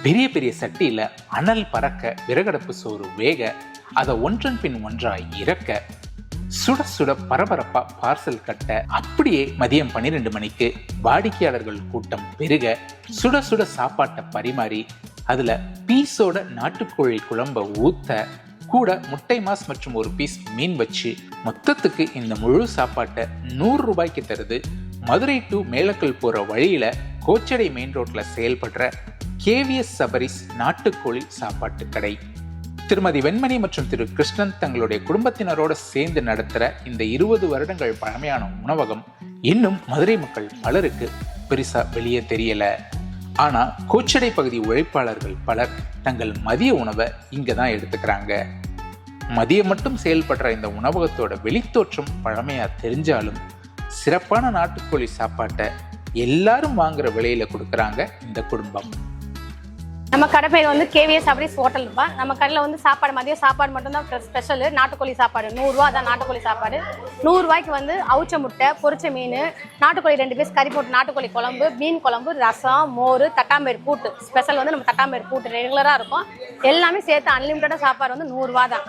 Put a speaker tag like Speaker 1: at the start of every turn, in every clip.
Speaker 1: பெரிய பெரிய சட்டியில் அனல் பறக்க விறகடுப்பு சோறு வேக அதை ஒன்றன் பின் ஒன்றாய் இறக்க சுட சுட பரபரப்பா பார்சல் கட்ட அப்படியே மதியம் பன்னிரெண்டு மணிக்கு வாடிக்கையாளர்கள் கூட்டம் பெருக சுட சுட சாப்பாட்டை பரிமாறி அதுல பீஸோட நாட்டுக்கோழி குழம்ப ஊத்த கூட முட்டை மாஸ் மற்றும் ஒரு பீஸ் மீன் வச்சு மொத்தத்துக்கு இந்த முழு சாப்பாட்டை நூறு ரூபாய்க்கு தருது மதுரை டு மேலக்கல் போற வழியில கோச்சடை மெயின் ரோட்ல செயல்படுற கேவிஎஸ் சபரிஸ் நாட்டுக்கோழி சாப்பாட்டு கடை. திருமதி வெண்மணி மற்றும் திரு கிருஷ்ணன் தங்களுடைய குடும்பத்தினரோடு சேர்ந்து நடத்துகிற இந்த இருபது வருடங்கள் பழமையான உணவகம் இன்னும் மதுரை மக்கள் பலருக்கு பெருசா வெளியே தெரியல. ஆனா கோச்சடை பகுதி உழைப்பாளர்கள் பலர் தங்கள் மதிய உணவை இங்க தான் எடுத்துக்கிறாங்க. மதியம் மட்டும் செயல்படுற இந்த உணவகத்தோட வெளித்தோற்றம் பழமையா தெரிஞ்சாலும் சிறப்பான நாட்டுக்கோழி சாப்பாட்டை எல்லாரும் வாங்குற விலையில கொடுக்கறாங்க இந்த குடும்பம்.
Speaker 2: நம்ம கடை பேர் வந்து கேவிஎஸ் சபரிஸ் ஹோட்டல் இருப்பா நம்ம கடையில் வந்து சாப்பாடு மதியம் சாப்பாடு மட்டும்தான் ஸ்பெஷல் நாட்டுக்கோழி சாப்பாடு. நூறுரூவா தான் நாட்டுக்கோழி சாப்பாடு. நூறுரூவாய்க்கு வந்து அவுச்ச முட்டை பொரிச்ச மீன் நாட்டுக்கோழி ரெண்டு பீஸ் கறி போட்டு நாட்டுக்கோழி குழம்பு மீன் குழம்பு ரசம் மோர் தட்டாம்பேர் கூட்டு. ஸ்பெஷல் வந்து நம்ம தட்டாம்பேர் கூட்டு ரெகுலராக இருக்கும். எல்லாமே சேர்த்து அன்லிமிட்டடாக சாப்பாடு வந்து நூறுரூவா தான்.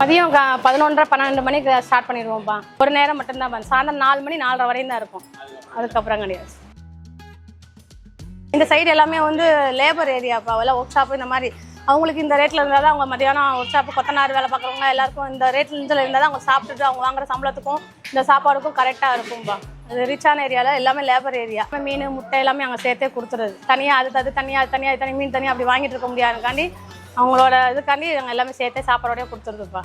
Speaker 2: மதியம் க- பதினொன்றரை பன்னெண்டு மணிக்கு ஸ்டார்ட் பண்ணிடுவோம்ப்பா ஒரு நேரம் மட்டும்தான் சாயந்தரம் நாலு மணி நாலரை வரையும் தான் இருக்கும். அதுக்கப்புறம் கிடையாது. இந்த சைடு எல்லாமே வந்து லேபர் ஏரியாப்பா எல்லாம் ஒர்க் ஷாப் இந்த மாதிரி. அவங்களுக்கு இந்த ரேட்டில் இருந்தால் தான் அவங்க மதியானம் ஒர்க் ஷாப் கொத்தனார் வேலை பார்க்குறவங்க எல்லாருக்கும் இந்த ரேட்டில் இதில் இருந்தால் தான் அவங்க சாப்பிட்டுட்டு அவங்க வாங்குற சம்பளத்துக்கும் இந்த சாப்பாடுக்கும் கரெக்டாக இருக்கும்பா. அது ரிச்சான ஏரியாவில் எல்லாமே லேபர் ஏரியா மீன் முட்டை எல்லாமே அங்கே சேர்த்தே கொடுத்துருது தனியாக அது அது தனியாக அது தனியாக இது தனி மீன் தனியாக அப்படி வாங்கிட்டு இருக்க முடியாதுக்காண்டி அவங்களோட இதுக்காண்டி நாங்கள் எல்லாமே சேர்த்தே சாப்பாடோடய கொடுத்துருதுப்பா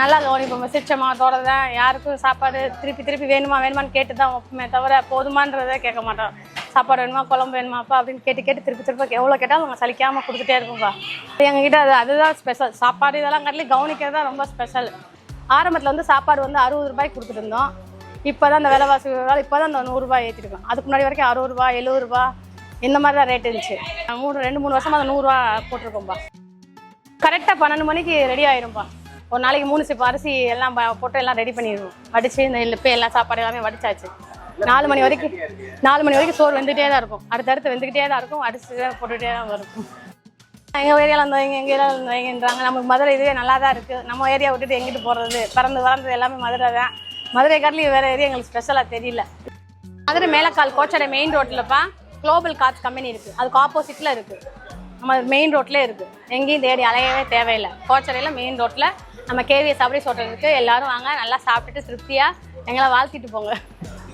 Speaker 2: நல்லா கவனிப்போம். சிரிச்சமா தான் யாருக்கும் சாப்பாடு திருப்பி திருப்பி வேணுமா வேணுமான்னு கேட்டு தான் வைப்போமே தவிர போதுமான்றதை கேட்க மாட்டோம். சாப்பாடு வேணுமா குழம்பு வேணுமாப்பா அப்படின்னு கேட்டு கேட்டு திருப்பி திருப்பி எவ்வளோ கேட்டாலும் அவங்க சலிக்காமல் கொடுத்துட்டே இருக்கும்பா. எங்ககிட்ட அது அதுதான் ஸ்பெஷல் சாப்பாடு இதெல்லாம் கட்டில கவனிக்கிறது தான் ரொம்ப ஸ்பெஷல் ஆரம்பத்தில் வந்து சாப்பாடு வந்து அறுபது ரூபாய்க்கு கொடுத்துட்டு இருந்தோம். இப்போ தான் அந்த விலைவாசி இப்போ தான் அந்த நூறுரூவா ஏற்றிருக்கோம் அதுக்கு முன்னாடி வரைக்கும் அறுபது ரூபா எழுபது ரூபா இந்த மாதிரி தான் ரேட் இருந்துச்சு. மூணு ரெண்டு மூணு வருஷமாக அந்த நூறுரூவா போட்டிருக்கோம்ப்பா கரெக்டாக பன்னெண்டு மணிக்கு ரெடி ஆயிரும்ப்பா ஒரு நாளைக்கு மூணு சிப்பு அரிசி எல்லாம் ப- போட்டு எல்லாம் ரெடி பண்ணிடுவோம். வடித்து இந்த இப்போ எல்லா சாப்பாடு எல்லாமே வடிச்சாச்சு. நாலு மணி வரைக்கும் நாலு மணி வரைக்கும் சோறு வந்துகிட்டே தான் இருக்கும். அடுத்தடுத்து வந்துக்கிட்டே தான் இருக்கும். அடிச்சு தான் போட்டுகிட்டே தான் இருக்கும் எங்கள் ஏரியாவில் இருந்தவங்க எங்கள் ஏரியாவில் இருந்தவங்கன்றாங்க. நமக்கு மதுரை இதுவே நல்லா தான் இருக்குது நம்ம ஏரியா விட்டுட்டு எங்கிட்டு போகிறது பிறந்து வளர்ந்தது எல்லாமே மதுரை தான். மதுரை கடலையும் வேறு ஏரியா எங்களுக்கு ஸ்பெஷலாக தெரியல. மதுரை மேலக்கால் கோச்சடை மெயின் ரோட்லப்பா குளோபல் கார்ஸ் கம்பெனி இருக்குது அதுக்கு ஆப்போசிட்டில் இருக்குது நம்ம மெயின் ரோட்லேயே இருக்குது எங்கேயும் தேடி அலையவே தேவையில்லை. கோச்சடையில் மெயின் ரோட்டில் நம்ம கேவிஎஸ் சபரிஸ் ஹோட்டல் இருக்குது எல்லாரும் வாங்க நல்லா சாப்பிட்டுட்டு திருப்தியாக எங்களை வாழ்த்திட்டு போங்க.